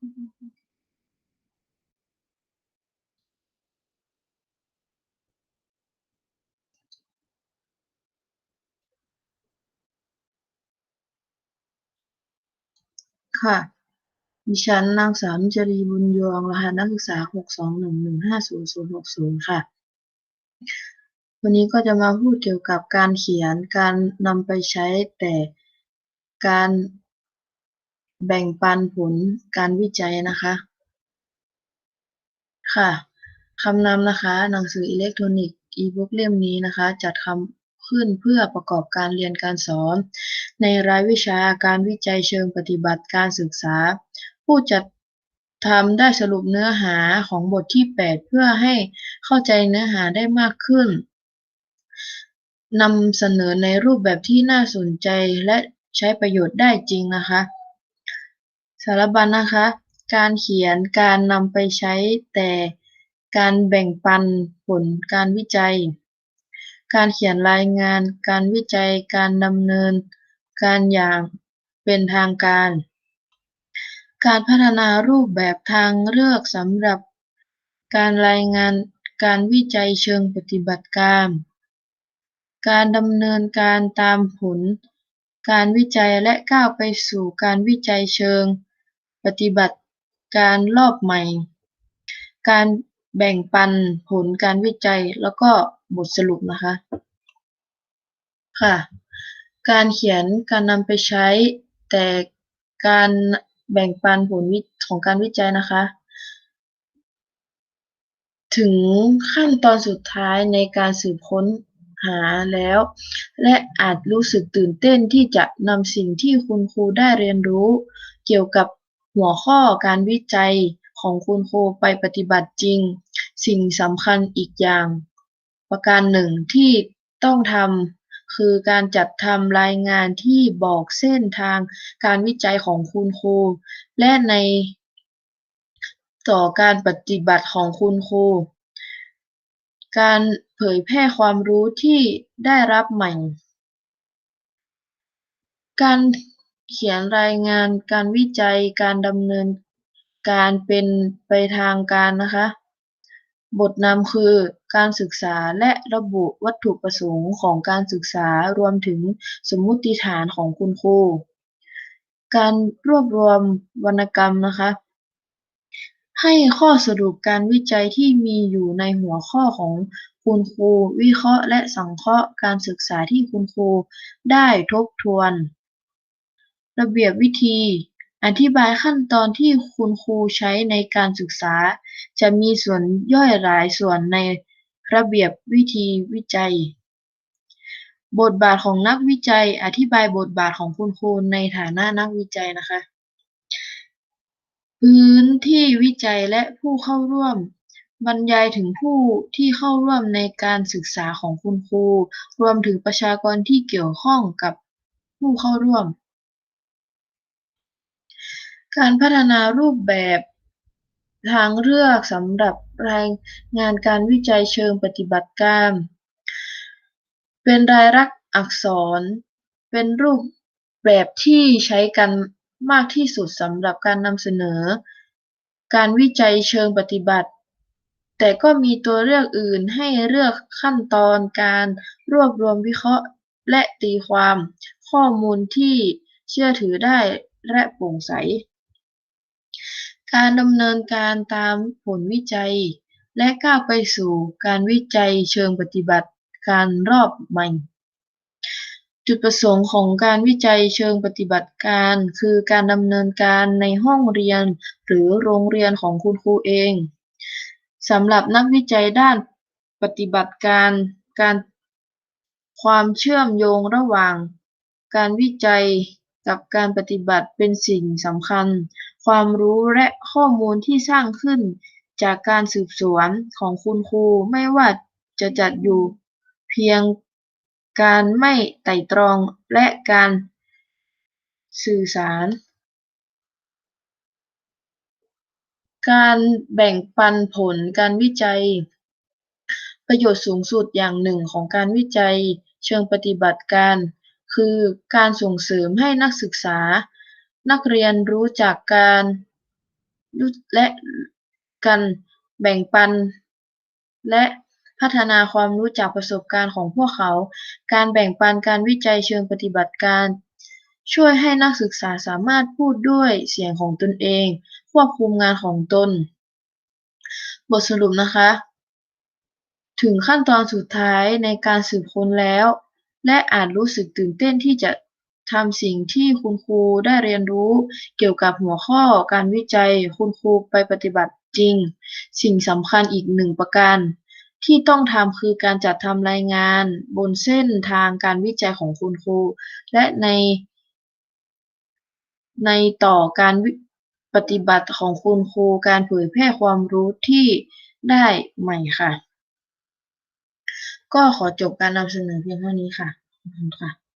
ค่ะ ดิฉันนางสาวนุจรีบุญยวงรหัสนักศึกษา 621150060 ค่ะ วันนี้ก็จะมาพูดเกี่ยวกับการเขียน การนำไปใช้แต่การ แบ่งปันผลการวิจัยนะคะ ค่ะคำนำนะคะ หนังสืออิเล็กทรอนิกส์อีบุ๊กเล่มนี้นะคะ จัดทำขึ้นเพื่อประกอบการเรียนการสอน ในรายวิชาการวิจัยเชิงปฏิบัติการศึกษา ผู้จัดทำได้สรุปเนื้อหาของบทที่ 8 เพื่อให้เข้าใจเนื้อหาได้มากขึ้นนำเสนอในรูปแบบที่น่าสนใจและใช้ประโยชน์ได้จริงนะคะ สารบัญนะคะ การเขียนการนำไปใช้แต่การแบ่งปันผลการวิจัย การเขียนรายงาน การวิจัย การดำเนิน การอย่างเป็นทางการ การพัฒนารูปแบบทางเลือกสำหรับ การรายงานการวิจัยเชิงปฏิบัติการ การดำเนินการตามผล การวิจัยและก้าวไปสู่การวิจัยเชิง ฏิบัติการรอบใหม่ การแบ่งปันผลการวิจัยแล้วก็บทสรุปนะคะ ค่ะ การเขียนการนำไปใช้แต่การแบ่งปันผลวิของการวิจัยนะคะ ถึงขั้นตอนสุดท้ายในการสืบค้นหาแล้ว และอาจรู้สึกตื่นเต้นที่จะนำสิ่งที่คุณครูได้เรียนรู้ เกี่ยวกับ หัวข้อการวิจัยของคุณครูไปปฏิบัติจริง สิ่งสำคัญอีกอย่าง ประการหนึ่งที่ต้องทำคือการจัดทำรายงานที่บอกเส้นทางการวิจัยของคุณครู และในต่อการปฏิบัติของคุณครู การเผยแพร่ความรู้ที่ได้รับใหม่ การ เขียนรายงานการวิจัยการดำเนินการเป็นไปทางการนะคะ บทนำคือการศึกษาและระบุวัตถุประสงค์ของการศึกษารวมถึงสมมุติฐานของคุณครู การรวบรวมวรรณกรรมนะคะ ให้ข้อสรุปการวิจัยที่มีอยู่ในหัวข้อของคุณครู วิเคราะห์และสังเคราะห์การศึกษาที่คุณครูได้ทบทวน ระเบียบวิธี อธิบายขั้นตอนที่คุณครูใช้ในการศึกษา จะมีส่วนย่อยหลายส่วนในระเบียบวิธีวิจัย บทบาทของนักวิจัย อธิบายบทบาทของคุณครูในฐานะนักวิจัยนะคะ พื้นที่วิจัยและผู้เข้าร่วม บรรยายถึงผู้ที่เข้าร่วมในการศึกษาของคุณครู รวมถึงประชากรที่เกี่ยวข้องกับผู้เข้าร่วม การพัฒนารูปแบบทางเลือกสำหรับรายงานการวิจัยเชิงปฏิบัติการ เป็นรายลักษณ์อักษร เป็นรูปแบบที่ใช้กันมากที่สุดสำหรับการนำเสนอ การวิจัยเชิงปฏิบัติ แต่ก็มีตัวเลือกอื่นให้เลือกขั้นตอนการรวบรวมวิเคราะห์และตีความ ข้อมูลที่เชื่อถือได้และโปร่งใส การดำเนินการตามผลวิจัย และก้าวไปสู่การวิจัยเชิงปฏิบัติการรอบใหม่ จุดประสงค์ของการวิจัยเชิงปฏิบัติการ คือการดำเนินการในห้องเรียนหรือโรงเรียนของคุณครูเองสำหรับนักวิจัยด้านปฏิบัติการการความเชื่อมโยงระหว่าง การวิจัยกับการปฏิบัติเป็นสิ่งสำคัญ ความรู้และข้อมูลที่สร้างขึ้นจากการสืบสวนของคุณครูไม่ว่าจะจัดอยู่เพียงการไม่ไตร่ตรองและการสื่อสาร การแบ่งปันผลการวิจัย ประโยชน์สูงสุดอย่างหนึ่งของการวิจัยเชิงปฏิบัติการ คือการส่งเสริมให้นักศึกษา นักเรียนรู้จักการรู้และกันแบ่งปัน และพัฒนาความรู้จากประสบการณ์ของพวกเขา การแบ่งปันการวิจัยเชิงปฏิบัติการ ช่วยให้นักศึกษาสามารถพูดด้วยเสียงของตนเอง ควบคุมงานของตน บทสรุปนะคะ ถึงขั้นตอนสุดท้ายในการสืบค้นแล้ว และอาจรู้สึกตื่นเต้นที่จะ ทำสิ่งที่คุณครูได้เรียนรู้เกี่ยวกับหัวข้อการวิจัยคุณครูไปปฏิบัติจริง สิ่งสำคัญอีกหนึ่งประการ ที่ต้องทำคือการจัดทำรายงานบนเส้นทางการวิจัยของคุณครู และใน ในต่อการปฏิบัติของคุณครูการเผยแพร่ความรู้ที่ได้ใหม่ค่ะ ก็ขอจบการนำเสนอเพียงเท่านี้ค่ะขอบคุณค่ะ